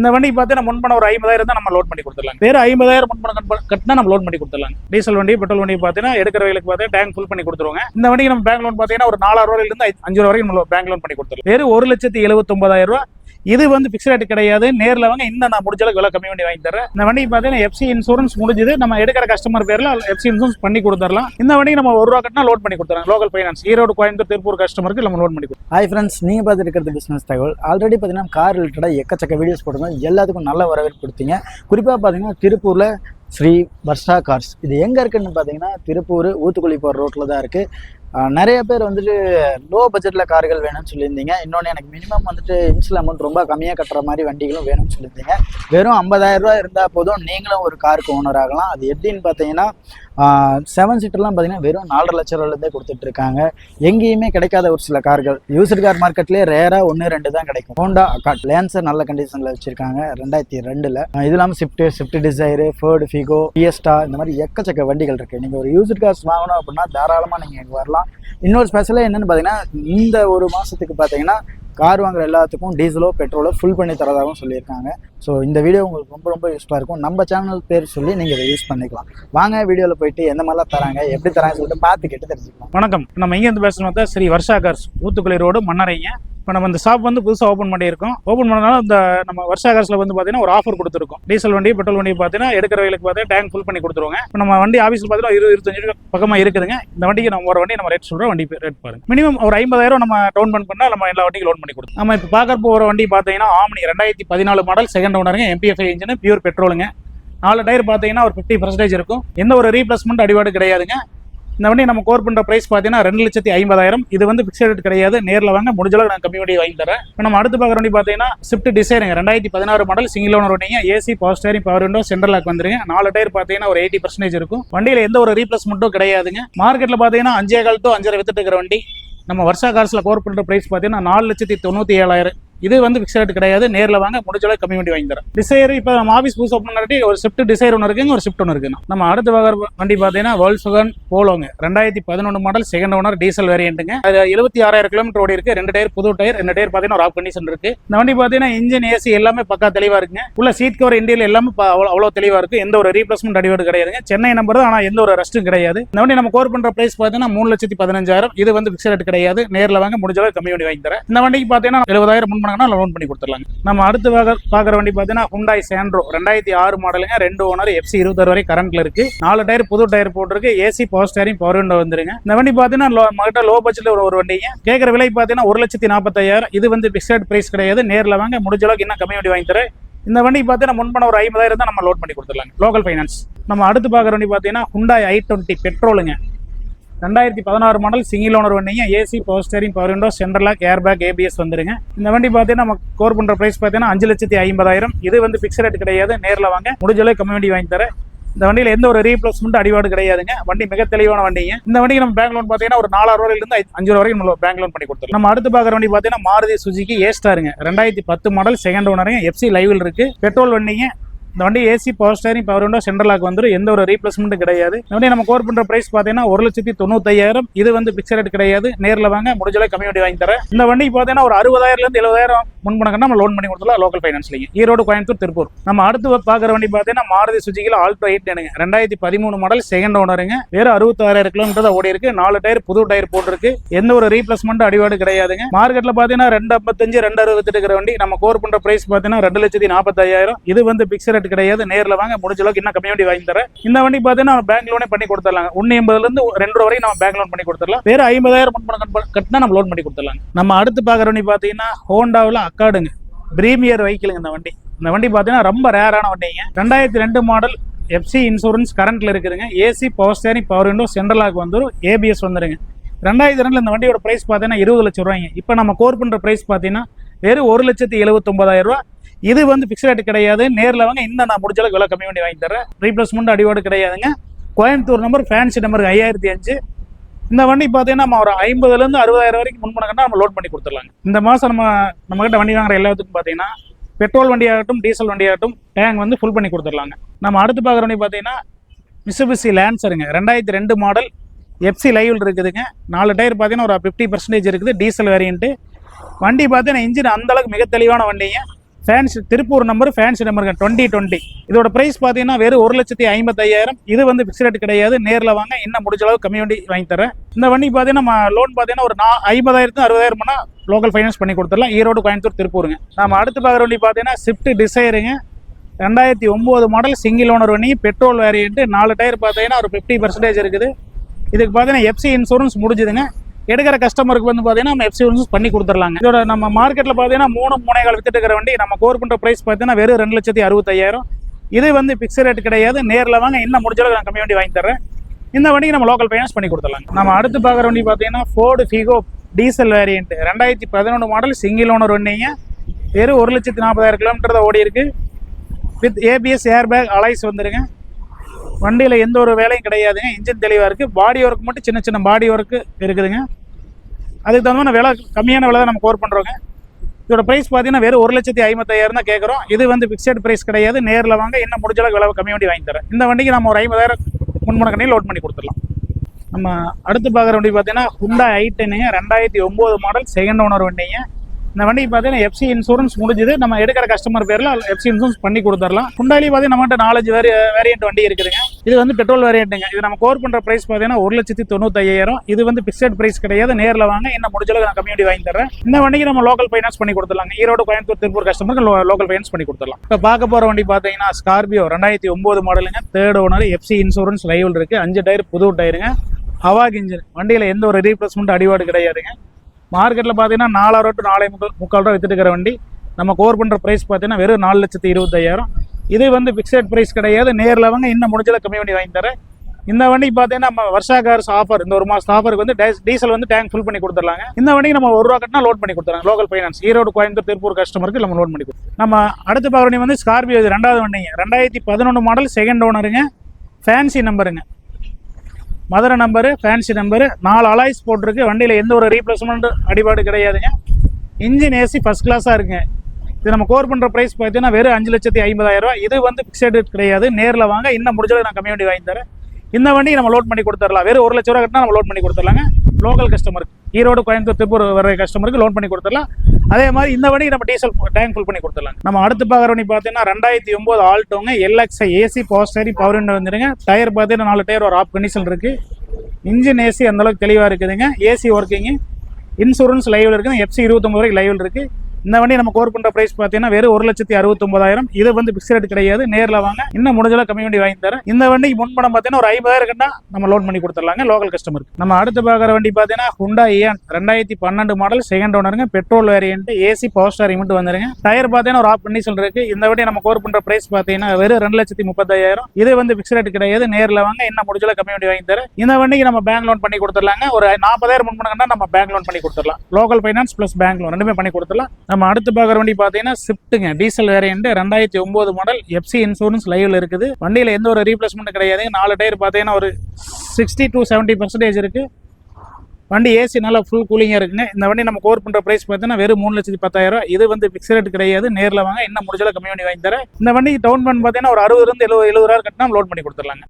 இந்த வண்டி பார்த்தீங்கன்னா முன்பணம் ஒரு ஐம்பதாயிரம் தான் நம்ம லோட் பண்ணி கொடுத்துடலாம் வேறு ஐம்பதாயிரம் முன்பணம் கட்டினா நம்ம லோட் பண்ணி கொடுத்துடலாம் டீசல் வண்டி பெட்ரோல் வண்டி பார்த்தீங்கன்னா எடுக்கிற வயலுக்கு பார்த்தீங்கன்னா டேங்க் ஃபுல் பண்ணி கொடுத்துருவாங்க. இந்த வண்டிக்கு நம்ம பேங்க் லோன் பார்த்தீங்கன்னா ஒரு நாலாயிரம் ரூபாயிலிருந்து அஞ்சு ரூபா வரைக்கும் நம்ம பேங்க் லோன் பண்ணி கொடுத்துருவோம் வேறு ஒரு லட்சத்தி எழுபத்தொம்பதாயிரம் ரூபா இது வந்து பிக்ஸ் ரேட் கிடையாது. நேரில் வாங்க இன்னும் நான் முடிஞ்ச அளவுக்கு விலை கம்மி பண்ணி வாங்கி தரேன். இந்த வண்டி பார்த்தீங்கன்னா எஃப்சி இன்சூரன்ஸ் முடிஞ்சது. நம்ம எடுக்கிற கஸ்டமர் பேரில் எஃப்சி இன்சூரன்ஸ் பண்ணி கொடுத்துடலாம். இந்த வண்டி நம்ம ஒரு ரூபா கட்டினா லோட் பண்ணி கொடுத்துறோம் லோக்கல் ஃபைனான்ஸ் ஈரோடு கோயம்புத்தூர் திருப்பூர் கஸ்டமருக்கு நம்ம லோட் பண்ணி கொடுத்துருவோம் ஹாய் ஃப்ரெண்ட்ஸ் நீங்கள் பார்த்துட்டு இருக்கிறது பிஸ்னஸ் தகவல். ஆல்ரெடி பார்த்தீங்கன்னா கார் ரிலேட்டடாக எக்கச்சக்க வீடியோஸ் போடுங்க எல்லாத்துக்கும் நல்ல வரவேற்பு கொடுத்தீங்க. குறிப்பாக பார்த்தீங்கன்னா திருப்பூரில் ஸ்ரீ வர்ஷா கார்ஸ் இது எங்கே இருக்குன்னு பார்த்தீங்கன்னா திருப்பூர் ஊத்துக்குழி போகிற ரோட்டில் தான் இருக்குது நிறைய பேர் வந்துட்டு லோ பட்ஜெட்டில் கார்கள் வேணும்னு சொல்லியிருந்தீங்க. இன்னொன்று எனக்கு மினிமம் வந்துட்டு இன்சில் அமௌண்ட் ரொம்ப கம்மியாக கட்டுற மாதிரி வண்டிகளும் வேணும்னு சொல்லியிருந்தீங்க. வெறும் ஐம்பதாயிரம் ரூபா இருந்தால் போதும் நீங்களும் ஒரு காருக்கு ஓனர் ஆகலாம். அது எப்படின்னு பார்த்தீங்கன்னா செவன் சீட்டர்லாம் பார்த்தீங்கன்னா வெறும் நாலரை லட்ச ரூபாயிலேருந்தே கொடுத்துட்ருக்காங்க எங்கேயுமே கிடைக்காத ஒரு சில கார்கள் யூஸ்டு கார் மார்க்கெட்லேயே ரேராக ஒன்று ரெண்டு தான் கிடைக்கும். ஹோண்டா அக்காட் லேன்சர் நல்ல கண்டிஷனில் வச்சுருக்காங்க. ரெண்டாயிரத்தி ரெண்டில் இது இல்லாமல் Swift Swift Dzire Ford Figo Fiesta இந்த மாதிரி எக்கச்சக்க வண்டிகள் இருக்குது நீங்கள் ஒரு யூஸ்டு கார்ஸ் வாங்கணும் அப்படின்னா தாராளமாக நீங்கள் இங்கே வரலாம் இன்னொரு ஸ்பெஷலாக என்னென்னு பார்த்தீங்கன்னா இந்த ஒரு மாதத்துக்கு பார்த்தீங்கன்னா கார் வாங்குற எல்லாத்துக்கும் டீசலோ பெட்ரோலோ ஃபுல் பண்ணி தரதாகவும் சொல்லியிருக்காங்க. ஸோ இந்த வீடியோ உங்களுக்கு ரொம்ப ரொம்ப யூஸ்ஃபுல்லாக இருக்கும். நம்ம சேனல் பேர் சொல்லி நீங்கள் இதை யூஸ் பண்ணிக்கலாம். வாங்க வீடியோவில் போயிட்டு எந்த மாதிரிலாம் தராங்க எப்படி தராங்கன்னு சொல்லிட்டு பார்த்து கேட்டு தெரிஞ்சுக்கலாம். வணக்கம். நம்ம இங்கேருந்து பேசணும் பார்த்தா ஸ்ரீ வர்ஷா கார்ஸ் ஊத்துக்குளி ரோடு மன்னரைங்க. இப்போ நம்ம இந்த ஷாப் வந்து புதுசாக ஓப்பன் பண்ணியிருக்கோம். ஓப்பன் பண்ணனால இந்த நம்ம வருஷ கார்ஸில் வந்து பார்த்தீங்கன்னா ஒரு ஆஃபர் கொடுத்துருக்கோம். டீசல் வண்டி பெட்ரோல் வண்டி பார்த்தீங்கன்னா எடுக்கிறவங்களுக்கு பார்த்தீங்கன்னா டேங்க் ஃபுல் பண்ணி கொடுத்துருவாங்க. இப்போ நம்ம வண்டி ஆஃபீஸில் பார்த்தீங்கன்னா இருபது இருபத்தஞ்சு பக்கமாக இருக்குதுங்க. இந்த வண்டிக்கு நம்ம ஒரு வண்டி நம்ம ரேட் சொல்கிறோம் வண்டி ரேட் பாருங்க. மினிமம் ஒரு ஐம்பதாயிரம் நம்ம டவுன் பண்ண பண்ணால் நம்ம எல்லா வண்டிக்கும் லோன் பண்ணி கொடுத்தோம் நம்ம இப்போ பார்க்க போகிற வண்டி பார்த்தீங்கன்னா ஆம்னி ரெண்டாயிரத்தி பதினாலு மாடல் செகண்ட் ஓனருங்க எம்பிஎஃப்ஐ இன்ஜின் பியூர் பெட்ரோலுங்க நாலு டயர் பார்த்தீங்கன்னா ஒரு ஃபிஃப்டி பர்சன்டேஜ் இருக்கும். எந்த ஒரு ரீப்ளேஸ்மெண்ட் அடிபாடு கிடையாதுங்க. இந்த வண்டி நம்ம கோர் பண்ணுற ப்ரைஸ் பார்த்தீங்கன்னா ரெண்டு லட்சத்தி ஐம்பதாயிரம். இது வந்து ஃபிக்ஸட் ரேட் கிடையாது. நேரில் வாங்க. முடிஞ்ச அளவுக்கு நான் கம்மி வண்டி வாங்கி தரேன். இப்போ நம்ம அடுத்து பார்க்குற வண்டி பார்த்தீங்கன்னா ஸ்விஃப்ட் டிசைருங்க ரெண்டாயிரத்தி பதினாறு மாடல் சிங்கிள் ஓனர் வண்டிங்க AC power steering power window central lock வந்துருங்க. நாலு டயர் பார்த்தீங்கன்னா ஒரு எயிட்டி பர்சன்டேஜ் இருக்கும். வண்டியில் எந்த ஒரு ரீப்ளேஸ்மெண்ட்டும் கிடையாதுங்க. மார்க்கெட்டில் பார்த்தீங்கன்னா அஞ்சே கால் டு அஞ்சரை வித்துட்டு இருக்கிற வண்டி. நம்ம வருஷா காலத்தில் கோர் பண்ணுற ப்ரைஸ் பார்த்தீங்கன்னா நாலு லட்சத்தி தொண்ணூற்றி ஏழாயிரம். இது வந்து ஃபிக்ஸ் ரேட் கிடையாது. நேரில் வாங்க முடிஞ்சளவு கம்மி வண்டி வாங்கி தரேன். டிசைர் இப்போ நம்ம ஆஃபீஸ் புதுசு ஓப்பன் பண்ணி ஒரு ஸ்விஃப்ட் டிசைர் ஒன்று இருக்குங்க ஒரு ஸ்விஃப்ட் ஒன்று இருக்குங்க. நம்ம அடுத்த வகை வண்டி பார்த்தீங்கன்னா வேர்ல்ட் சுகன் போலோங்க ரெண்டாயிரத்தி பதினொன்று மாடல் செகண்ட் ஓனர் டீசல் வேரியண்ட்டுங்க அது எழுபத்தி ஆறாயிரம் கிலோமீட்டர் ஓடி இருக்கு. ரெண்டு டயர் புது டயர் ரெண்டு டயர் பார்த்தீங்கன்னா ஒரு ஆஃப் கண்டிஷன் இருக்கு. இந்த வண்டி பார்த்தீங்கன்னா இன்ஜின் ஏசி எல்லாமே பக்கா தெளிவாக இருக்குங்க. உள்ள சீட் கவர் இண்டியில் எல்லாமே அவ்வளோ அவ்வளோ தெளிவாக இருக்கு. எந்த ஒரு ரீப்ளேஸ்மெண்ட் அடிவாடு கிடையாதுங்க. சென்னை நம்பர் தான் ஆனால் எந்த ஒரு ரெஸ்ட்டும் கிடையாது. இந்த வண்டி நம்ம கோர் பண்ணுற பிரைஸ் பார்த்தீங்கன்னா மூணு லட்சத்தி பதினஞ்சாயிரம். இது வந்து ஃபிக்ஸ் ரேட் கிடையாது. நேரில் வாங்க முடிஞ்சளவு கம்மி வண்டி வாங்கி தரேன். இந்த வண்டிக்கு பார்த்தீங்கன்னா எழுபதாயிரம் முன் பண்ணாங்கன்னா லோன் பண்ணி கொடுத்துடலாங்க. நம்ம அடுத்து பார்க்க பார்க்குற வண்டி பார்த்தீங்கன்னா ஹுண்டாய் சேண்ட்ரோ ரெண்டாயிரத்தி ஆறு மாடலுங்க ரெண்டு ஓனர் எஃப்சி இருபத்தாறு வரை கரண்ட்ல இருக்கு. நாலு டயர் புது டயர் போட்டிருக்கு. AC power steering power window வந்துருங்க. இந்த வண்டி பார்த்தீங்கன்னா லோ மகிட்ட லோ பட்ஜெட்ல ஒரு ஒரு வண்டிங்க. கேட்குற விலை பார்த்தீங்கன்னா ஒரு லட்சத்தி நாற்பத்தாயிரம் இது வந்து பிக்சட் பிரைஸ் கிடையாது. நேரில் வாங்க முடிஞ்ச அளவுக்கு இன்னும் கம்மி வண்டி வாங்கி தரேன். இந்த வண்டி பார்த்தீங்கன்னா முன்பணம் ஒரு ஐம்பதாயிரம் தான் நம்ம லோட் பண்ணி கொடுத்துடலாங்க. லோக்கல் ஃபைனான்ஸ் நம்ம அடுத்து பார்க்குற வண்டி பார்த்தீங்கன்னா ஹுண்டாய் ஐ டுவெண்ட்டி பெட்ரோலுங்க ரெண்டாயிரத்தி பதினாறு மாடல் சிங்கிள் ஓனர் வண்டிங்க. AC power steering power window central lock air bag ABS வந்துருங்க. இந்த வண்டி பார்த்தீங்கன்னா நம்ம கோர் பண்ணுற ப்ரைஸ் பார்த்தீங்கன்னா அஞ்சு லட்சத்தி ஐம்பதாயிரம். இது வந்து ஃபிக்ஸ் ரேட் கிடையாது. நேரில் வாங்க. முடிஞ்சளவு கம்மி வண்டி வாங்கி தரேன். இந்த வண்டியில் எந்த ஒரு ரீப்ளேஸ்மெண்ட் அடிபாடு கிடையாதுங்க. வண்டி மிக தெளிவான வண்டிங்க. இந்த வண்டிக்கு நம்ம பேங்க் லோன் பார்த்தீங்கன்னா ஒரு நாலாயிரம் ரூபாயிலிருந்து அஞ்சு ரூபா வரைக்கும் நம்ம பேங்க் லோன் பண்ணி கொடுத்துருவோம் நம்ம அடுத்து பார்க்குற வண்டி பார்த்தீங்கன்னா மாருதி சுஜிக்கு ஏஸ்டாருங்க ரெண்டாயிரத்தி பத்து மாடல் செகண்ட் ஓனருங்க எஃப்சி லைவில் இருக்கு. பெட்ரோல் வண்டிங்க. இந்த வண்டி AC power steering power window central lock வந்துடும் எந்த ஒரு ரீப்ளேஸ்மெண்ட்டும் கிடையாது. இந்த வண்டி நம்ம கோர் பண்ணுற ப்ரைஸ் பார்த்தீங்கன்னா ஒரு லட்சத்தி தொண்ணூத்தையாயிரம் இது வந்து பிக்சர் ரேட் கிடையாது. நேரில் வாங்க முடிஞ்சளவு கம்மி வண்டி வாங்கி தரேன். இந்த வண்டி பார்த்தீங்கன்னா ஒரு அறுபதாயிரம்லேருந்து எழுபதாயிரம் முன்பணக்கம் நம்ம லோன் பண்ணி கொடுத்துலாம் லோக்கல் ஃபைனான்ஸ்லிங்க ஈரோடு கோயம்புத்தூர் திருப்பூர். நம்ம அடுத்து பார்க்குற வண்டி பார்த்தீங்கன்னா மாருதி சுஜிக்கில் ஆல்டோ எயிட் எனக்கு ரெண்டாயிரத்தி பதிமூணு மாடல் செகண்ட் ஓனருங்க வேறு அறுபத்தாயிரம் கிலோமீட்டர் தான் ஓடி இருக்கு நாலு டயர் புது டயர் போட்டிருக்கு. எந்த ஒரு ரீப்ளேஸ்மெண்ட் அடிவாடு கிடையாதுங்க. மார்க்கெட்ல பார்த்தீங்கன்னா ரெண்டு ஐம்பத்தஞ்சு ரெண்டு அறுபத்தெட்டு இருக்கிற வண்டி. நம்ம கோர் பண்ற ப்ரைஸ் பார்த்தீங்கன்னா ரெண்டு லட்சத்தி நாற்பத்தாயிரம் இது வந்து பிக்சர் ரேட் கிடையாது. நேரில் வாங்க முடிஞ்ச அளவுக்கு இன்னும் கம்மி வண்டி வாங்கி தரேன். இந்த வண்டி பார்த்தீங்கன்னா நம்ம பேங்க் லோனே பண்ணி கொடுத்துடலாம் ஒன்று எண்பதுல இருந்து ரெண்டு ரூபா வரைக்கும் நம்ம பேங்க் லோன் பண்ணி கொடுத்துடலாம். வேற ஐம்பதாயிரம் முன்பணம் கட்டினா நம்ம லோன் பண்ணி கொடுத்துடலாம் நம்ம அடுத்து பார்க்குற வண்டி பார்த்தீங்கன்னா ஹோண்டாவில் அக்காடுங்க பிரீமியர் வெஹிக்கிளுங்க இந்த வண்டி. இந்த வண்டி பார்த்தீங்கன்னா ரொம்ப ரேரான வண்டிங்க. ரெண்டாயிரத்தி ரெண்டு மாடல் எஃப்சி இன்சூரன்ஸ் கரண்ட்ல இருக்குதுங்க. AC power steering power window சென்ட்ரலாக வந்துடும் ஏபிஎஸ் வந்துருங்க. ரெண்டாயிரத்தி ரெண்டில் இந்த வண்டியோட ப்ரைஸ் பார்த்தீங்கன்னா இருபது லட்சம் ரூபாய்ங்க. இப்போ நம்ம கோர் பண்ற ப்ரைஸ் பார்த்தீங்கன்னா வெறும் ஒரு லட்சத்தி எழுபத்தொன்பதாயிரம் ரூபா இது வந்து பிக்ஸ் ரேட் கிடையாது. நேரில் வாங்க இன்னும் நான் முடிஞ்ச அளவுக்கு விலை கம்மி பண்ணி வாங்கி தரேன். ரீப்ளேஸ்மெண்ட் அடிவோடு கிடையாதுங்க. கோயம்புத்தூர் நம்பர் ஃபேன்சி நம்பர் ஐயாயிரத்தி அஞ்சு. இந்த வண்டி பார்த்தீங்கன்னா நம்ம ஒரு ஐம்பதுலேருந்து அறுபதாயிரம் வரைக்கும் முன்பணக்கன்னா நம்ம லோட் பண்ணி கொடுத்துடலாங்க. இந்த மாதம் நம்ம நம்மக்கிட்ட வண்டி வாங்குற எல்லாத்துக்கும் பார்த்தீங்கன்னா பெட்ரோல் வண்டியாகட்டும் டீசல் வண்டியாகட்டும் டேங்க் வந்து ஃபுல் பண்ணி கொடுத்துடலாங்க. நம்ம அடுத்து பார்க்குற வண்டி பார்த்தீங்கன்னா மிசுபிசி லேன்சருங்க ரெண்டாயிரத்தி ரெண்டு மாடல் எஃப்சி லைவில் இருக்குதுங்க. நாலு டயர் பார்த்தீங்கன்னா ஒரு ஃபிஃப்டி பர்சன்டேஜ் இருக்குது டீசல் வேரியன்ட்டு வண்டி பார்த்தீங்கன்னா இன்ஜின் அந்த அளவுக்கு மிக தெளிவான வண்டிங்க. ஃபேன்ஸ் திருப்பூர் நம்பர் ஃபேன்சி நம்பருங்க டுவெண்ட்டி டுவெண்ட்டி இதோட ப்ரைஸ் பார்த்தீங்கன்னா வெறும் ஒரு லட்சத்தி ஐம்பத்தையாயிரம் இது வந்து ஃபிக்ஸ் ரேட் கிடையாது. நேரில் வாங்க. இன்னும் முடிஞ்ச அளவு கம்மி வண்டி வாங்கி தரேன். இந்த வண்டி பார்த்தீங்கன்னா நம்ம லோன் பார்த்தீங்கன்னா ஒரு நா ஐம்பதாயிரத்து அறுபதாயிரம்னா லோக்கல் ஃபைனான்ஸ் பண்ணி கொடுத்துடலாம். ஈரோடு கோயம்புத்தூர் திருப்பூருங்க. நம்ம அடுத்து பார்க்குற வண்டி பார்த்தீங்கன்னா ஸ்விஃப்ட் டிசைருங்க ரெண்டாயிரத்தி ஒம்பது மாடல் சிங்கிள் ஓனர் வண்டி பெட்ரோல் வேரியன்ட்டு நாலு டயர் பார்த்தீங்கன்னா ஒரு ஃபிஃப்டி பர்சன்டேஜ் இருக்குது. இதுக்கு பார்த்தீங்கன்னா எஃப்சி இன்சூரன்ஸ் முடிஞ்சுதுங்க. எடுக்கிற கஸ்டமருக்கு வந்து பார்த்தீங்கன்னா நம்ம எஃப்சி பண்ணி கொடுத்துடலாங்க. இதோட நம்ம மார்க்கெட்டில் பார்த்தீங்கன்னா மூணு மூணேகால் வித்துட்டு இருக்கிற வண்டி நம்ம கோர் பண்ணுற ப்ரைஸ் பார்த்தீங்கன்னா வெறும் ரெண்டு லட்சத்தி அறுபத்தையாயிரம். இது வந்து பிக்ஸ் ரேட் கிடையாது. நேரில் வாங்க இன்னும் முடிஞ்ச அளவுக்கு நான் கம்மி வண்டி வாங்கி தரேன் இந்த வண்டிக்கு நம்ம லோக்கல் ஃபைனான்ஸ் பண்ணி கொடுத்துடலாம் நம்ம அடுத்து பார்க்குற வண்டி பார்த்தீங்கன்னா ஃபோர்டு ஃபிகோ டீசல் வேரியண்ட் ரெண்டாயிரத்தி பதினொன்று மாடல் சிங்கிள் ஓனர் வண்டிங்க வெறும் ஒரு லட்சத்தி நாற்பதாயிரம் கிலோமீட்டர் தான் ஓடி இருக்கு. With ABS air bag alloys வந்துருங்க. வண்டியில் எந்த ஒரு வேலையும் கிடையாதுங்க. இன்ஜின் தெளிவாக இருக்குது பாடி ஒர்க் மட்டும் சின்ன சின்ன பாடி ஒர்க்கு இருக்குதுங்க. அதுக்கு தகுந்த மாதிரி விலை கம்மியான விலை தான் நம்ம கோர் பண்ணுறோங்க இதோட ப்ரைஸ் பார்த்தீங்கன்னா வெறும் ஒரு லட்சத்தி ஐம்பத்தாயிரம் தான் கேட்குறோம். இது வந்து ஃபிக்ஸட் ப்ரைஸ் கிடையாது. நேரில் வாங்க. இன்னும் முடிஞ்ச அளவுக்கு விலை கம்மி வண்டி வாங்கி தரேன். இந்த வண்டிக்கு நம்ம ஒரு ஐம்பதாயிரம் முன்முனை லோட் பண்ணி கொடுத்துடலாம். நம்ம அடுத்து பார்க்குற வண்டி பார்த்தீங்கன்னா ஹுண்டா ஐட்டனுங்க ரெண்டாயிரத்தி ஒம்பது மாடல் செகண்ட் ஓனர் வண்டிங்க. இந்த வண்டி பார்த்தீங்கன்னா எஃப்சி இன்சூரன்ஸ் முடிஞ்சுது. நம்ம எடுக்கிற கஸ்டமர் பேரில் எஃப்சி இன்சூரன்ஸ் பண்ணி கொடுத்துடலாம். ஹுண்டாலேயே பார்த்தீங்கன்னா நம்மகிட்ட நாலஞ்சு வேரி வேரியன்ட் வண்டி இருக்குதுங்க. இது வந்து பெட்ரோல் வேரியண்ட்டுங்க இது நம்ம கோர் பண்ணுற ப்ரைஸ் பார்த்தீங்கன்னா ஒரு லட்சத்தி தொண்ணூத்தையாயிரம். இது வந்து பிக்சட் ப்ரைஸ் கிடையாது. நேரில் வாங்க. என்ன முடிஞ்சளவு நான் கம்மி வாங்கி தரேன் இந்த வண்டிக்கு நம்ம லோக்கல் ஃபைனான்ஸ் பண்ணி கொடுத்துடலாங்க. ஈரோடு கோயம்புத்தூர் திருப்பூர் கஸ்டமருக்கு லோக்கல் ஃபைனான்ஸ் பண்ணி கொடுத்துடலாம். இப்போ பார்க்க போகிற வண்டி பார்த்தீங்கன்னா ஸ்கார்பியோ ரெண்டாயிரத்தி ஒம்பது மாடலுங்க தேர்ட் ஓனர் எஃப்சி இன்சூரன்ஸ் லைவில் இருக்குது அஞ்சு டயர் புது டயருங்க ஹவாக் இன்ஜின் வண்டியில் எந்த ஒரு ரீப்ளேஸ்மெண்ட் அடிபாடு கிடையாதுங்க. மார்க்கெட்டில் பார்த்தீங்கன்னா நாலாயிரம் டு நாலே முக்கால் முக்கால் ரூபா வித்துட்டு இருக்கிற வண்டி. நம்ம கோர் பண்ணுற ப்ரைஸ் பார்த்தீங்கன்னா வெறும் நாலு லட்சத்தி இருபத்தையாயிரம். இது வந்து ஃபிக்ஸட் ப்ரைஸ் கிடையாது. நேரில் வாங்க இன்னும் முடிஞ்சளவு கம்மி வண்டி வாங்கி தரேன். இந்த வண்டிக்கு பார்த்தீங்கன்னா நம்ம வருஷா கார்ஸ் ஆஃபர் இந்த ஒரு மாதம் ஆஃபருக்கு வந்து டீசல் வந்து டேங்க் ஃபுல் பண்ணி கொடுத்துர்லாங்க இந்த வண்டிக்கு நம்ம ஒரு ரூபா கட்டினா லோட் பண்ணி கொடுத்துறாங்க லோக்கல் ஃபைனான்ஸ் ஈரோடு கோயம்புத்தூர் திருப்பூர் கஸ்டமருக்கு நம்ம லோட் பண்ணி கொடுத்துருவோம் நம்ம அடுத்த பார்க்குற வண்டி வந்து ஸ்கார்பியோ இது ரெண்டாவது வண்டிங்க. ரெண்டாயிரத்தி பதினொன்று மாடல் செகண்ட் ஓனருங்க ஃபேன்சி நம்பருங்க மதுரை நம்பரு ஃபேன்சி நம்பரு நாலு அலாய்ஸ் போட்டிருக்கு. வண்டியில் எந்த ஒரு ரீப்ளேஸ்மெண்ட் அடிபாடு கிடையாதுங்க. இன்ஜின் ஏசி ஃபஸ்ட் கிளாஸாக இருக்குங்க. இது நம்ம கோர் பண்ணுற ப்ரைஸ் பார்த்தீங்கன்னா வெறும் அஞ்சு லட்சத்தி ஐம்பதாயிரம் இது வந்து ஃபிக்ஸட் கிடையாது. நேரில் வாங்க. இன்னும் முடிஞ்சளவு நான் கம்மி வண்டி வாங்கி தரேன். இந்த வண்டி நம்ம லோட் பண்ணி கொடுத்துடலாம். வெறும் ஒரு லட்ச ரூபா கட்டினா நம்ம லோட் பண்ணி கொடுத்துடலாங்க. லோக்கல் கஸ்டமருக்கு ஈரோடு கோயம்புத்தூர் திருப்பூர் வர கஸ்டமருக்கு லோன் பண்ணி கொடுத்துடலாம். அதே மாதிரி இந்த வண்டி நம்ம டீசல் டேங்க் ஃபுல் பண்ணி கொடுத்துடலாம் நம்ம அடுத்து பார்க்குற வண்டி பார்த்தீங்கன்னா ரெண்டாயிரத்தி ஒம்பது ஆல்ட்டோங்க LXI AC power steering power window வந்துருங்க. டயர் பார்த்தீங்கன்னா நாலு டயர் ஒரு ஆஃப் கண்டிஷன் இருக்குது இன்ஜின் ஏசி அந்தளவுக்கு தெளிவாக இருக்குதுங்க. ஏசி ஒர்க்கிங்கு இன்சூரன்ஸ் லைவில் இருக்குது எஃப்சி இருபத்தொம்பது வரைக்கும் லைவில் இருக்குது இந்த வண்டி நம்ம கோர் பண்ணுற ப்ரைஸ் பார்த்தீங்கன்னா வெறும் ஒரு லட்சத்தி அறுபத்தொம்பதாயிரம் இது வந்து பிக்ஸ் ரேட் கிடையாது. நேரில் வாங்க. இன்னும் முடிஞ்சளவு கம்மி வண்டி வாங்கி தரேன். இந்த வண்டிக்கு முன்பணம் பார்த்தீங்கன்னா ஒரு ஐம்பதாயிரம் கட்டா நம்ம லோன் பண்ணி கொடுத்துடலாங்க. லோக்கல் கஸ்டமருக்கு நம்ம அடுத்து பார்க்குற வண்டி பார்த்தீங்கன்னா ஹுண்டா ஏன் ரெண்டாயிரத்தி பன்னெண்டு model second ஓனருங்க petrol variant AC power steering மட்டும் வந்துருங்க. டயர் பார்த்தீங்கன்னா ஒரு ஆஃப் கண்டிஷன் இருக்கு இந்த வண்டி நம்ம கோர் பண்ணுற ப்ரைஸ் பார்த்தீங்கன்னா வெறும் ரெண்டு லட்சத்தி முப்பத்தாயிரம். இது வந்து பிக்ஸ் ரேட் கிடையாது. நேரில் வாங்க. இன்னும் முடிஞ்சளவு கம்மி வண்டி வாங்கி தரேன். இந்த வண்டிக்கு நம்ம பேங்க் லோன் பண்ணி கொடுத்துடலாங்க. ஒரு நாற்பதாயிரம் முன்பணம் நம்ம பேங்க் லோன் பண்ணி கொடுத்துடலாம். Local finance plus bank loan ரெண்டுமே பண்ணி கொடுத்துடலாம். நம்ம அடுத்து பார்க்குற வண்டி பார்த்தீங்கன்னா ஸ்விஃப்ட்டுங்க டீசல் வேரியன்ட் ரெண்டாயிரத்தி ஒம்பது மாடல் எஃப்சி இன்சூரன்ஸ் லைவில் இருக்குது. வண்டியில் எந்த ஒரு ரீப்ளேஸ்மெண்ட் கிடையாது. நாலு டயர் பார்த்தீங்கன்னா ஒரு சிக்ஸ்டி டு செவன்ட்டி பர்சன்டேஜ் இருக்குது வண்டி ஏசி நல்லா ஃபுல் கூலிங்காக இருக்குங்க. இந்த வண்டி நம்ம கோர் பண்ணுற ப்ரைஸ் பார்த்தீங்கன்னா வெறும் மூணு லட்சத்தி பத்தாயிரம் இது வந்து ஃபிக்ஸ் ரேட் கிடையாது. நேரில் வாங்க. இன்னும் முடிஞ்சளவு கம்மி பண்ணி வாங்கி தரேன். இந்த வண்டி டவுன் பண்ணி பார்த்தீங்கன்னா ஒரு அறுபதுலேருந்து எழுபது எழுபது ரூபா கட்டினா லோட் பண்ணி கொடுத்துடலாங்க.